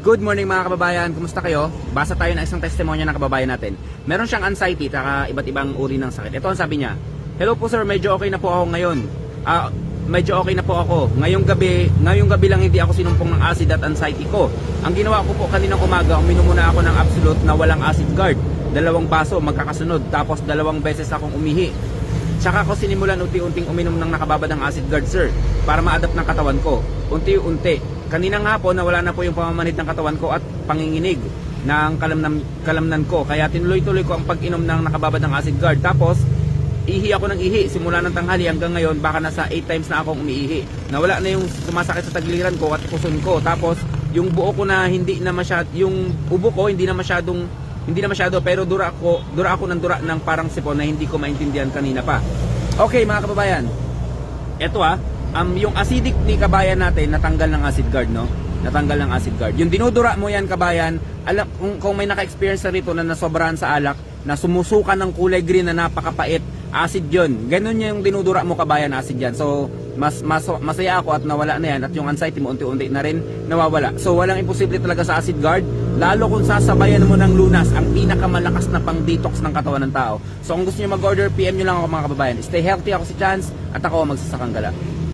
Good morning mga kababayan, kumusta kayo? Basa tayo ng isang testimonya ng kababayan natin. Meron siyang anxiety, taka iba't ibang uri ng sakit. Ito ang sabi niya, Hello po sir, medyo okay na po ako ngayon. Ah, medyo okay na po ako. Ngayong gabi, ngayong gabi lang hindi ako sinumpong ng acid at anxiety ko. Ang ginawa ko po kaninang umaga, uminom muna ako ng absolute na walang acid guard. Dalawang baso magkakasunod, tapos dalawang beses akong umihi. Tsaka ko sinimulan unti-unting uminom ng nakababadang acid guard sir para ma-adapt ng katawan ko. Unti-unti. Kaninang hapon nawala na po yung pamamanhid ng katawan ko at panginginig ng kalamnan, kalamnan ko. Kaya tinuloy-tuloy ko ang pag-inom ng nakababadang acid guard. Tapos ihi ako ng ihi simula ng tanghali hanggang ngayon baka nasa 8 times na akong umiihi. Nawala na yung sumasakit sa tagiliran ko at puson ko. Tapos yung buo ko na hindi na masyad yung ubo ko hindi na masyadong hindi na masyado pero dura ako dura ako ng dura ng parang sipon na hindi ko maintindihan kanina pa. Okay mga kababayan. Eto ah, um, yung acidic ni kabayan natin natanggal ng acid guard no? Natanggal ng acid guard. Yung dinudura mo yan kabayan, alam kung, kung may naka-experience na rito na nasobrahan sa alak, na sumusukan ng kulay green na napakapait, acid yun. Ganun yung dinudura mo kabayan, acid yan. So, mas, mas masaya ako at nawala na yan at yung anxiety mo unti-unti na rin nawawala. So, walang imposible talaga sa acid guard, lalo kung sasabayan mo ng lunas, ang pinakamalakas na pang-detox ng katawan ng tao. So, kung gusto niyo mag-order, PM nyo lang ako mga kababayan. Stay healthy ako si Chance at ako ang magsasakang gala.